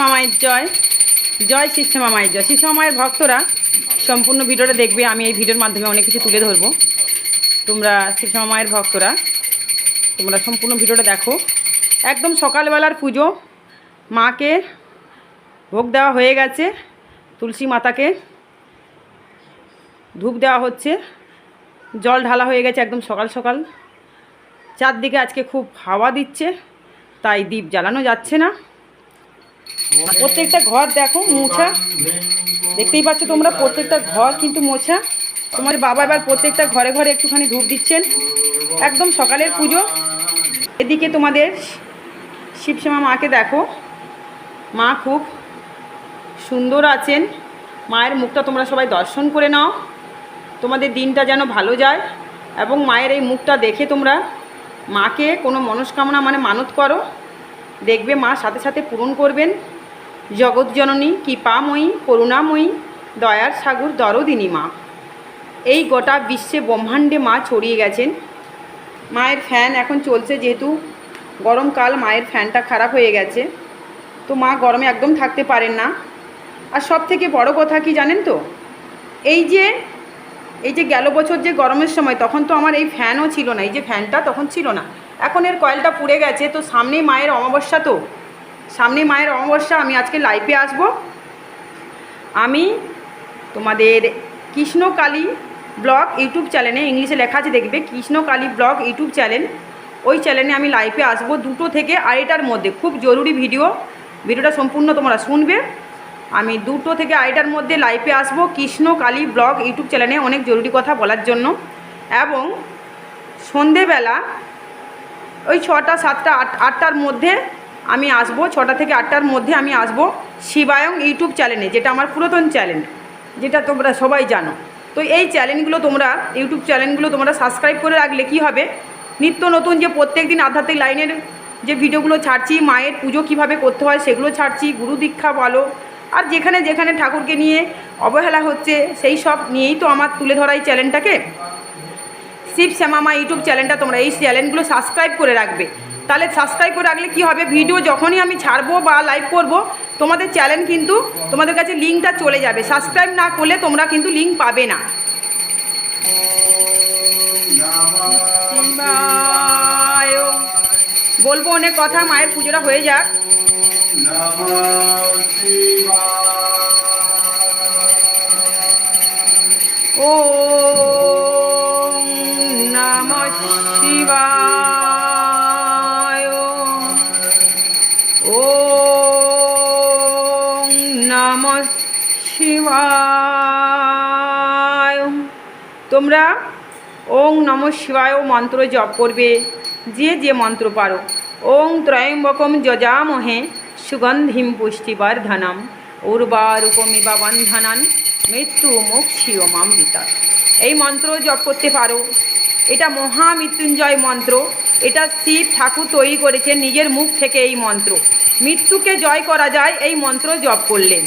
মামায়ের জয়। জয় শিবশ্যামা মায়ের জয়। শিবশ্যামা মায়ের ভক্তরা সম্পূর্ণ ভিডিওটা দেখবে, আমি এই ভিডিওর মাধ্যমে অনেক কিছু তুলে ধরবো। তোমরা শিবশ্যামা মায়ের ভক্তরা, তোমরা সম্পূর্ণ ভিডিওটা দেখো। একদম সকালবেলার পুজো, মাকে ভোগ দেওয়া হয়ে গেছে, তুলসী মাতাকে ধূপ দেওয়া হচ্ছে, জল ঢালা হয়ে গেছে একদম সকাল সকাল। চারদিকে আজকে খুব হাওয়া দিচ্ছে, তাই দ্বীপ জ্বালানো যাচ্ছে না। প্রত্যেকটা ঘর দেখো, মোছা। দেখতেই পাচ্ছ তোমরা, প্রত্যেকটা ঘর কিন্তু মোছা। তোমার বাবা এবার প্রত্যেকটা ঘরে ঘরে একটুখানি ধূপ দিচ্ছেন। একদম সকালের পুজো। এদিকে তোমাদের শিবশ্যামা মাকে দেখো। মা খুব সুন্দর আছেন। মায়ের মুখটা তোমরা সবাই দর্শন করে নাও। তোমাদের দিনটা যেন ভালো যায় এবং মায়ের এই মুখটা দেখে তোমরা মাকে কোনো মনস্কামনা মানে মানত করো। দেখবে মা সাথে সাথে পূরণ করবেন। জগৎজননী কৃপাময়ী, করুণাময়ী, দয়ার সাগর দরদিনী মা। এই গোটা বিশ্বে ব্রহ্মাণ্ডে মা ছড়িয়ে গেছেন। মায়ের ফ্যান এখন চলছে যেহেতু গরমকাল, মায়ের ফ্যানটা খারাপ হয়ে গেছে। তো মা গরমে একদম থাকতে পারেন না। আর সব থেকে বড় কথা কি জানেন তো? এই যে এই যে গেল বছর যে গরমের সময়, তখন তো আমার এই ফ্যানও ছিল না, এই যে ফ্যানটা তখন ছিল না। এখন এর কয়েলটা পুড়ে গেছে, তো সামনেই মায়ের অমাবস্যা তো। সামনেই মায়ের অমাবস্যা, আমি আজকে লাইভে আসব। আমি তোমাদের কৃষ্ণকালী ব্লগ ইউটিউব চ্যানেলে, ইংলিশে লেখা আছে, দেখবে কৃষ্ণকালী ব্লগ ইউটিউব চ্যানেল। ওই চ্যানেলে আমি লাইভে আসব দুটো থেকে আড়াইটার মধ্যে। খুব জরুরি ভিডিও ভিডিওটা সম্পূর্ণ তোমরা শুনবে। আমি দুটো থেকে আড়াইটার মধ্যে লাইভে আসব কৃষ্ণ কালী ব্লগ ইউটিউব চ্যানেলে, অনেক জরুরি কথা বলার জন্য। এবং সন্ধেবেলা ওই ছটা, সাতটা, আট, আটটার মধ্যে আমি আসব ছটা থেকে আটটার মধ্যে আমি আসব শিবায়ং ইউটিউব চ্যানেলে, যেটা আমার পুরাতন চ্যানেল, যেটা তোমরা সবাই জানো। তো এই চ্যানেলগুলো তোমরা, ইউটিউব চ্যানেলগুলো তোমরা সাবস্ক্রাইব করে রাখলে কি হবে? নিত্য নতুন যে প্রত্যেক দিন আধ্যাত্মিক লাইনের যে ভিডিওগুলো ছাড়ছি, মায়ের পুজো কীভাবে করতে হয় সেগুলো ছাড়ছি, গুরু দীক্ষা বলো, আর যেখানে যেখানে ঠাকুরকে নিয়ে অবহেলা হচ্ছে, সেই সব নিয়েই তো আমার তুলে ধরা এই চ্যানেলটাকে। শিব শ্যামামা ইউটিউব চ্যানেলটা তোমরা এই চ্যানেলগুলো সাবস্ক্রাইব করে রাখবে। তাহলে সাবস্ক্রাইব করে রাখলে কি হবে? ভিডিও যখনই আমি ছাড়বো বা লাইভ করব তোমাদের চ্যানেল কিন্তু তোমাদের কাছে লিঙ্কটা চলে যাবে। সাবস্ক্রাইব না করলে তোমরা কিন্তু লিঙ্ক পাবে না। বলব অনেক কথা মায়ের পুজোটা হয়ে যাক। ও শিবায়। তোমরা ওং নম শিবায় মন্ত্র জপ করবে। যে যে মন্ত্র পারো। ওং ত্রয়ম্বকম যজামহে সুগন্ধিম পুষ্টিবর্ধনম। উর্বারূপমিবা বন্ধনান মৃত্যু মোক্ষীয় মামৃতা এই মন্ত্র জপ করতে পারো। এটা মহামৃত্যুঞ্জয় মন্ত্র। এটা শিব ঠাকুর তৈরি করেছেন নিজের মুখ থেকে এই মন্ত্র। মৃত্যুকে জয় করা যায় এই মন্ত্র জপ করলে।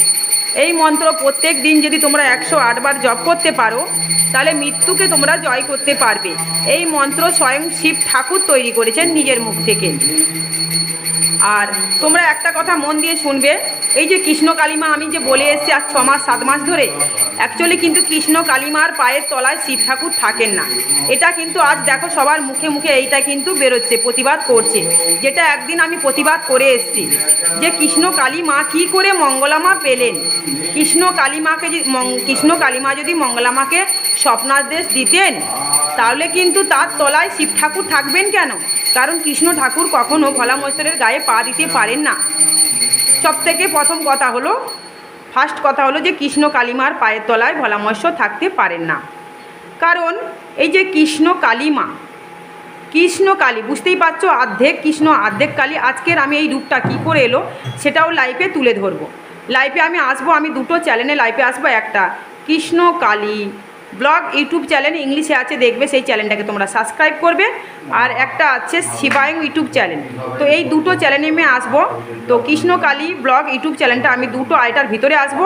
এই মন্ত্র প্রত্যেক দিন যদি তোমরা একশো আটবার জপ করতে পারো, তাহলে মৃত্যুকে তোমরা জয় করতে পারবে। এই মন্ত্র স্বয়ং শিব ঠাকুর তৈরি করেছেন নিজের মুখ থেকে। আর তোমরা একটা কথা মন দিয়ে শুনবে এই যে কৃষ্ণ কালিমা আমি যে বলে এসেছি আর ছ মাস, সাত মাস ধরে অ্যাকচুয়ালি কিন্তু কৃষ্ণ কালিমার পায়ের তলায় শিব ঠাকুর থাকেন না। এটা কিন্তু আজ দেখো সবার মুখে মুখে এইটা কিন্তু বেরোচ্ছে, প্রতিবাদ করছে। যেটা একদিন আমি প্রতিবাদ করে এসেছি যে কৃষ্ণ কালিমা কী করে মঙ্গলামা পেলেন? কৃষ্ণ কালিমাকে কৃষ্ণ কালিমা যদি মঙ্গলামাকে স্বপ্নাদেশ দিতেন, তাহলে কিন্তু তার তলায় শিব ঠাকুর থাকবেন কেন? কারণ কৃষ্ণ ঠাকুর কখনো ভোলা মহেশ্বরের গায়ে পা দিতে পারেন না। সব থেকে প্রথম কথা হলো ফার্স্ট কথা হলো যে কৃষ্ণ কালিমার পায়ের তলায় ভোলা থাকতে পারেন না। কারণ এই যে কৃষ্ণ কালিমা, কৃষ্ণ কালী, বুঝতেই পারছ অর্ধেক কৃষ্ণ, অর্ধেক কালী, আজকের আমি এই রূপটা কী করে এলো, সেটাও লাইভে তুলে ধরবো। লাইভে আমি আসব, আমি দুটো চ্যানেলে লাইভে আসব, একটা Krishna Kali blog, YouTube channel ইংলিশে আছে, দেখবে সেই চ্যানেলটাকে তোমরা সাবস্ক্রাইব করবে। আর একটা আছে শিবায়ং ইউটিউব চ্যানেল। তো এই দুটো চ্যানেলে আমি আসব। তো কৃষ্ণ কালী ব্লগ, ইউটিউব চ্যানেলটা আমি দুটো আইটার ভিতরে আসব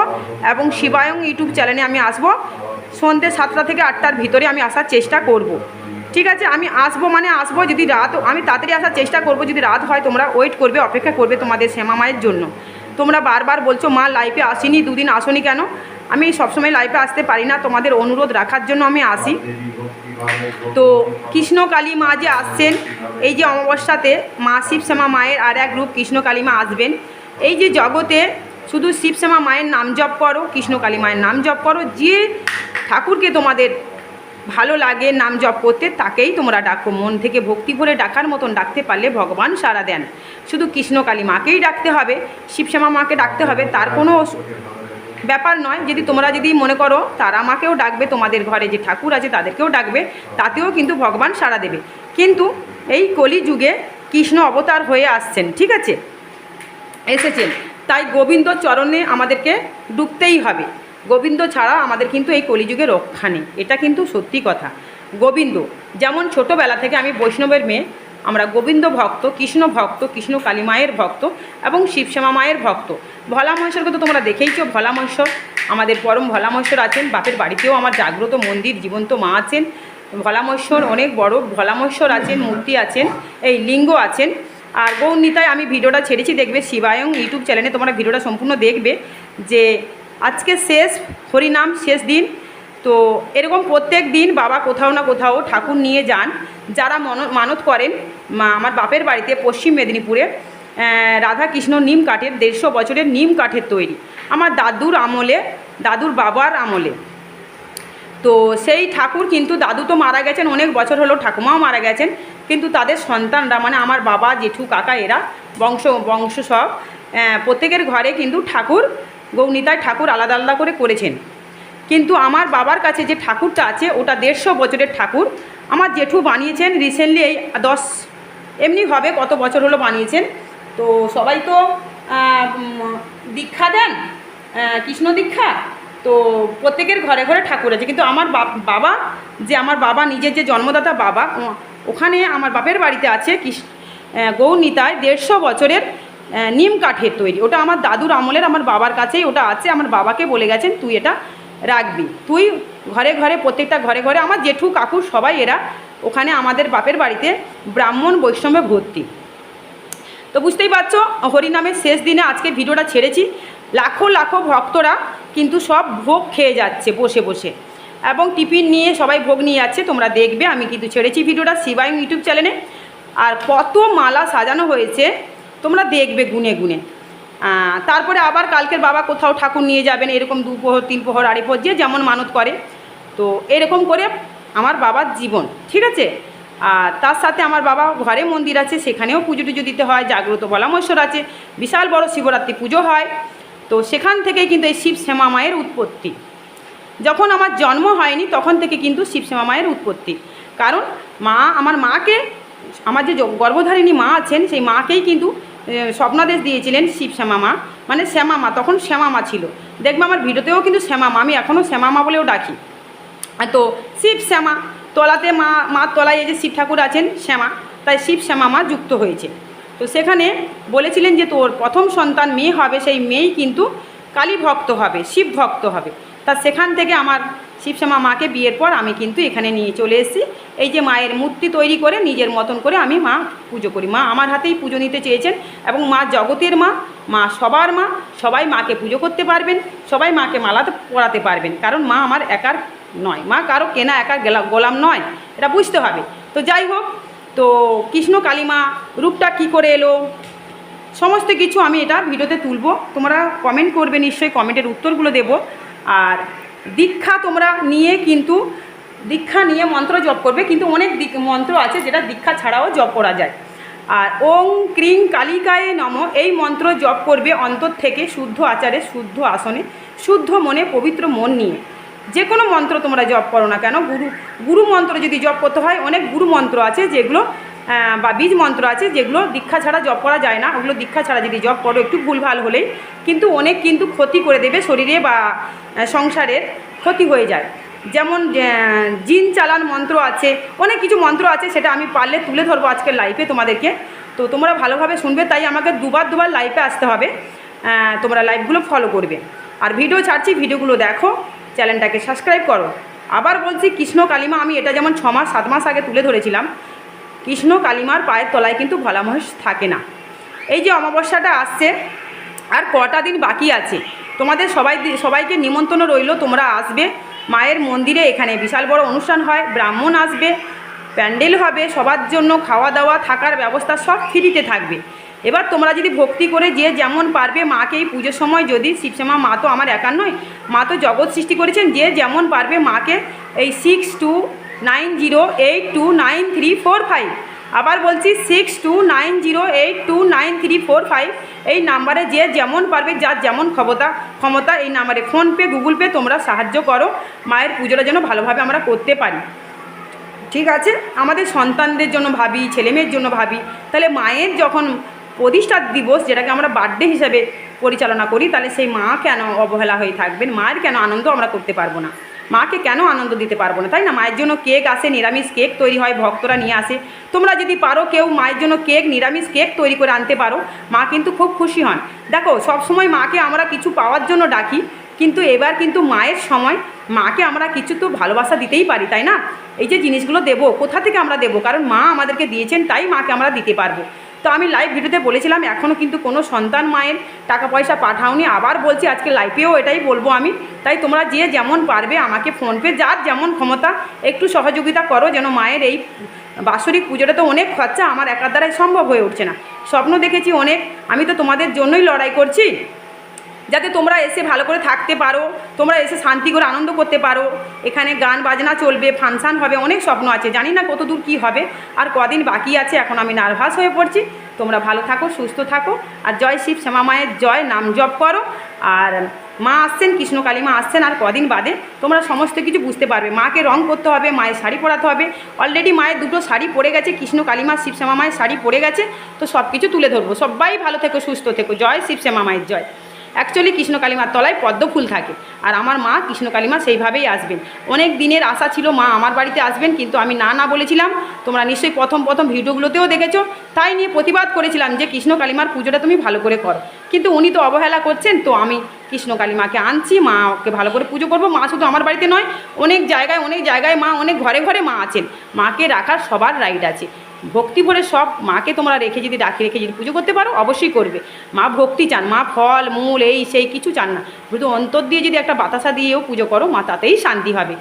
এবং শিবায়ং ইউটিউব চ্যানেলে আমি আসব। সন্ধ্যে সাতটা থেকে আটটার ভিতরে আমি আসার চেষ্টা করব। ঠিক আছে? আমি আসব মানে আসব যদি রাত, আমি তাড়াতাড়ি আসার চেষ্টা করব যদি রাত হয়, তোমরা ওয়েট করবে, অপেক্ষা করবে তোমাদের শ্যামা মায়ের জন্য। তোমরা বারবার বলছো, মা লাইফে আসিনি, দুদিন আসনি কেন? আমি সবসময় লাইফে আসতে পারি না, তোমাদের অনুরোধ রাখার জন্য আমি আসি। তো কৃষ্ণ কালী মা যে আসছেন, এই যে অমাবস্যাতে মা শিবশ্যামা মায়ের আর এক রূপ কৃষ্ণ কালী মা আসবেন। এই যে জগতে শুধু শিবশ্যামা মায়ের নাম জপ করো কৃষ্ণ কালী মায়ের নাম জপ করো, যে ঠাকুরকে তোমাদের ভালো লাগে নাম জপ করতে, তাকেই তোমরা ডাকো। মন থেকে ভক্তি ভরে ডাকার মতন ডাকতে পারলে ভগবান সাড়া দেন। শুধু কৃষ্ণ কালী মাকেই ডাকতে হবে, শিবশ্যামা মাকে ডাকতে হবে, তার কোনো ব্যাপার নয়, যদি তোমরা যদি মনে করো তারা মাকেও ডাকবে, তোমাদের ঘরে যে ঠাকুর আছে তাদেরকেও ডাকবে, তাতেও কিন্তু ভগবান সাড়া দেবে। কিন্তু এই কলিযুগে কৃষ্ণ অবতার হয়ে আসছেন, ঠিক আছে? এসেছেন। তাই গোবিন্দ চরণে আমাদেরকে ডুবতেই হবে। গোবিন্দ ছাড়া আমাদের কিন্তু এই কলিযুগে রক্ষা নেই। এটা কিন্তু সত্যি কথা। গোবিন্দ, যেমন ছোটোবেলা থেকে আমি বৈষ্ণবের মেয়ে আমরা গোবিন্দ ভক্ত, কৃষ্ণ ভক্ত, কৃষ্ণ কালী মায়ের ভক্ত এবং শিবশ্যামা মায়ের ভক্ত। ভোলা মহেশ্বরকে তো তোমরা দেখেইছো, ভোলা মহেশ্বর। আমাদের পরম ভোলা মহেশ্বর আছেন, বাপের বাড়িতেও আমার জাগ্রত মন্দির, জীবন্ত মা আছেন। ভোলা মহেশ্বর অনেক বড়, ভোলা মহেশ্বর আছেন, মূর্তি আছেন, এই লিঙ্গ আছেন। আর গৌরনীতায় আমি ভিডিওটা ছেড়েছি, দেখবে শিবায়ং ইউটিউব চ্যানেলে তোমরা ভিডিওটা সম্পূর্ণ দেখবে যে আজকে শেষ, হরিনাম শেষ দিন। তো এরকম প্রত্যেক দিন বাবা কোথাও না কোথাও ঠাকুর নিয়ে যান। যারা মন, মানত করেন আমার বাপের বাড়িতে পশ্চিম মেদিনীপুরে রাধাকৃষ্ণ নিম কাঠের দেড়শো বছরের নিম কাঠের তৈরি। আমার দাদুর আমলে, দাদুর বাবার আমলে। তো সেই ঠাকুর কিন্তু দাদু তো মারা গেছেন, অনেক বছর হলো ঠাকুমাও মারা গেছেন, কিন্তু তাদের সন্তানরা মানে আমার বাবা, জেঠু, কাকা, এরা বংশ বংশ সব প্রত্যেকের ঘরে কিন্তু ঠাকুর, গৌনিতায় ঠাকুর আলাদা আলাদা করে করেছেন। কিন্তু আমার বাবার কাছে যে ঠাকুরটা আছে, ওটা দেড়শো বছরের ঠাকুর। আমার জেঠু বানিয়েছেন রিসেন্টলি এই দশ, এমনি হবে কত বছর হলো বানিয়েছেন। তো সবাই তো দীক্ষা দেন কৃষ্ণ দীক্ষা। তো প্রত্যেকের ঘরে ঘরে ঠাকুর আছে। কিন্তু আমার বাবা, যে আমার বাবা, নিজের যে জন্মদাতা বাবা ওখানে আমার বাপের বাড়িতে আছে কৃষ্ণ গৌরনীতায় দেড়শো বছরের নিম কাঠের তৈরি। ওটা আমার দাদুর আমলের, আমার বাবার কাছেই ওটা আছে। আমার বাবাকে বলে গেছেন, তুই এটা রাখবি। তুই ঘরে ঘরে, প্রত্যেকটা ঘরে ঘরে, আমার জেঠু, কাকু সবাই এরা ওখানে আমাদের বাপের বাড়িতে ব্রাহ্মণ বৈষ্ণবে ভর্তি। তো বুঝতেই পারছ, হরিনামের শেষ দিনে আজকে ভিডিওটা ছেড়েছি। লাখো লাখো ভক্তরা কিন্তু সব ভোগ খেয়ে যাচ্ছে বসে বসে। এবং টিফিন নিয়ে সবাই ভোগ নিয়ে যাচ্ছে, তোমরা দেখবে, আমি কিন্তু ছেড়েছি ভিডিওটা শিবায়ং ইউটিউব চ্যানেলে। আর কত মালা সাজানো হয়েছে, তোমরা দেখবে গুনে গুনে। তারপরে আবার কালকের বাবা কোথাও ঠাকুর নিয়ে যাবেন, এরকম দু প্রহর তিন প্রহর আড়ি প্রহর যে যেমন মানত করে। তো এরকম করে আমার বাবার জীবন, ঠিক আছে? আর তার সাথে আমার বাবা ঘরে মন্দির আছে, সেখানেও পুজো টুজো দিতে হয়, জাগ্রত বলামশ্বর আছে, বিশাল বড় শিবরাত্রি পুজো হয়। তো সেখান থেকেই কিন্তু এই শিব শ্যামা মায়ের উৎপত্তি। যখন আমার জন্ম হয়নি, তখন থেকে কিন্তু শিব শ্যামা মায়ের উৎপত্তি। কারণ মা, আমার মাকে, আমার যে গর্ভধারিণী মা আছেন, সেই মাকেই কিন্তু স্বপ্নাদেশ দিয়েছিলেন শিব শ্যামা মা মানে শ্যামা মা তখন শ্যামা মা ছিল। দেখবে আমার ভিডিওতেও কিন্তু শ্যামা মা আমি এখনও শ্যামা মা বলেও ডাকি। তো শিব শ্যামা, তলাতে মা মা তলায় এই যে শিব ঠাকুর আছেন, শ্যামা, তাই শিব শ্যামা মা যুক্ত হয়েছে। তো সেখানে বলেছিলেন যে তোর প্রথম সন্তান মেয়ে হবে, সেই মেয়েই কিন্তু কালী ভক্ত হবে, শিব ভক্ত হবে। তা সেখান থেকে আমার শিবশ্যামা মাকে বিয়ের পর আমি কিন্তু এখানে নিয়ে চলে এসেছি। এই যে মায়ের মূর্তি তৈরি করে, নিজের মতন করে আমি মা পুজো করি। মা আমার হাতেই পুজো নিতে চেয়েছেন এবং মা জগতের মা মা সবার মা, সবাই মাকে পুজো করতে পারবেন, সবাই মাকে মালাতে পড়াতে পারবেন। কারণ মা আমার একার নয়, মা কারও কেনা একার গেলা- গোলাম নয়, এটা বুঝতে হবে। তো যাই হোক, তো কৃষ্ণ কালীমা রূপটা কি করে এলো? সমস্ত কিছু আমি এটা ভিডিওতে তুলবো। তোমরা কমেন্ট করবে নিশ্চয়ই কমেন্টের উত্তরগুলো দেব। আর দীক্ষা তোমরা নিয়ে কিন্তু, দীক্ষা নিয়ে মন্ত্র জপ করবে, কিন্তু অনেক মন্ত্র আছে যেটা দীক্ষা ছাড়াও জপ করা যায়। আর ওং ক্রিং কালিকায় নম, এই মন্ত্র জপ করবে অন্তর থেকে শুদ্ধ আচারে, শুদ্ধ আসনে, শুদ্ধ মনে, পবিত্র মন নিয়ে। যে কোনো মন্ত্র তোমরা জপ করো না কেন, গুরু গুরু মন্ত্র যদি জপ করতে হয়, অনেক গুরু মন্ত্র আছে যেগুলো বা বীজ মন্ত্র আছে যেগুলো দীক্ষা ছাড়া জপ করা যায় না, ওগুলো দীক্ষা ছাড়া যদি জপ করো, একটু ভুলভাল হলেই কিন্তু অনেক কিন্তু ক্ষতি করে দেবে শরীরে বা সংসারের ক্ষতি হয়ে যায়। যেমন জিন চালান মন্ত্র আছে, অনেক কিছু মন্ত্র আছে, সেটা আমি পারলে তুলে ধরবো আজকের লাইফে তোমাদেরকে। তো তোমরা ভালোভাবে শুনবে, তাই আমাকে দুবার দুবার লাইভে আসতে হবে। তোমরা লাইভগুলো ফলো করবে। আর ভিডিও ছাড়ছি ভিডিওগুলো দেখো চ্যানেলটাকে সাবস্ক্রাইব করো। আবার বলছি, কৃষ্ণ কালিমা, আমি এটা যেমন ছ মাস, সাত মাস আগে তুলে ধরেছিলাম কৃষ্ণ কালিমার পায়ের তলায় কিন্তু ভোলা মহেশ থাকে না। এই যে অমাবস্যাটা আসছে, আর কটা দিন বাকি আছে, তোমাদের সবাই সবাইকে নিমন্ত্রণ রইল, তোমরা আসবে। মায়ের মন্দিরে এখানে বিশাল বড় অনুষ্ঠান হয়, ব্রাহ্মণ আসবে, প্যান্ডেল হবে, সবার জন্য খাওয়া দাওয়া থাকার ব্যবস্থা সব ফ্রিতে থাকবে। এবার তোমরা যদি ভক্তি করে যে যেমন পারবে মাকে এই পুজোর সময় যদি শিবশ্যামা মা তো আমার একার নয়, মা তো জগৎ সৃষ্টি করেছেন, যে যেমন পারবে মাকে এই six two nine zero eight two nine three four five. আবার বলছি six two nine zero eight two nine three four five. এই নাম্বারে যে যেমন পারবে, যার যেমন ক্ষমতা ক্ষমতা এই নাম্বারে ফোনপে গুগল পে তোমরা সাহায্য করো। মায়ের পুজোটা যেন ভালোভাবে আমরা করতে পারি। ঠিক আছে? আমাদের সন্তানদের জন্য ভাবি, ছেলেমেয়ের জন্য ভাবি। তাহলে মায়ের যখন প্রতিষ্ঠা দিবস, যেটাকে আমরা বার্থডে হিসাবে পরিচালনা করি, তাহলে সেই মা কেন অবহেলা হয়ে থাকবেন? মায়ের কেন আনন্দ আমরা করতে পারব না? মাকে কেন আনন্দ দিতে পারব না? তাই না? মায়ের জন্য কেক আসে, নিরামিষ কেক তৈরি হয়, ভক্তরা নিয়ে আসে। তোমরা যদি পারো কেউ মায়ের জন্য কেক, নিরামিষ কেক তৈরি করে আনতে পারো, মা কিন্তু খুব খুশি হন। দেখো, সবসময় মাকে আমরা কিছু পাওয়ার জন্য ডাকি, কিন্তু এবার কিন্তু মায়ের সময় মাকে আমরা কিছু তো ভালোবাসা দিতেই পারি, তাই না? এই যে জিনিসগুলো দেবো, কোথা থেকে আমরা দেবো? কারণ মা আমাদেরকে দিয়েছেন, তাই মাকে আমরা দিতে পারব। তো আমি লাইভ ভিডিওতে বলেছিলাম এখনও কিন্তু কোনো সন্তান মায়ের টাকা পয়সা পাঠাওনি। আবার বলছি আজকে লাইভেও এটাই বলব আমি। তাই তোমরা যে যেমন পারবে আমাকে ফোনপে যার যেমন ক্ষমতা, একটু সহযোগিতা করো যেন মায়ের এই বাৎসরিক পুজোটা তো অনেক খরচা আমার একার দ্বারাই সম্ভব হয়ে উঠছে না। স্বপ্ন দেখেছি অনেক, আমি তো তোমাদের জন্যই লড়াই করছি। যাতে তোমরা এসে ভালো করে থাকতে পারো, তোমরা এসে শান্তি করে আনন্দ করতে পারো। এখানে গান বাজনা চলবে, ফাংশান হবে, অনেক স্বপ্ন আছে। জানি না কত দূর কী হবে, আর কদিন বাকি আছে, এখন আমি নার্ভাস হয়ে পড়ছি। তোমরা ভালো থাকো, সুস্থ থাকো, আর জয় শিব শ্যামা মায়ের জয়, নাম জপ করো। আর মা আসছেন, কৃষ্ণ কালী মা আসছেন, আর কদিন বাদে তোমরা সমস্ত কিছু বুঝতে পারবে। মাকে রং করতে হবে, মায়ের শাড়ি পরাতে হবে। অলরেডি মায়ের দুটো শাড়ি পরে গেছে, কৃষ্ণ কালীমা, শিব শ্যামা মায়ের শাড়ি পরে গেছে। তো সব কিছু তুলে ধরবো। সবাই ভালো থেকো, সুস্থ থেকো। জয় শিব শ্যামা মায়ের জয়। অ্যাকচুয়ালি কৃষ্ণ কালীমার তলায় পদ্ম ফুল থাকে। আর আমার মা কৃষ্ণ কালীমা সেইভাবেই আসবেন। অনেক দিনের আশা ছিল মা আমার বাড়িতে আসবেন, কিন্তু আমি না না বলেছিলাম। তোমরা নিশ্চয়ই প্রথম প্রথম ভিডিওগুলোতেও দেখেছ। তাই নিয়ে প্রতিবাদ করেছিলাম যে কৃষ্ণ কালীমার পুজোটা তুমি ভালো করে করো। কিন্তু উনি তো অবহেলা করছেন, তো আমি কৃষ্ণ কালীমাকে আনছি, মাকে ভালো করে পুজো করব। মা শুধু আমার বাড়িতে নয়, অনেক জায়গায় অনেক জায়গায় মা, অনেক ঘরে ঘরে মা আছেন। মাকে রাখার সবার রাইট আছে। ভক্তি ভরে সব মাকে তোমরা রেখে যদি ডাকি রেখে যদি পুজো করতে পারো, অবশ্যই করবে। মা ভক্তি চান, মা ফল, মূল, এই, সেই, কিছু চান না। শুধু অন্তর দিয়ে যদি একটা বাতাসা দিয়েও পুজো করো, মা তাতেই শান্তি হবে।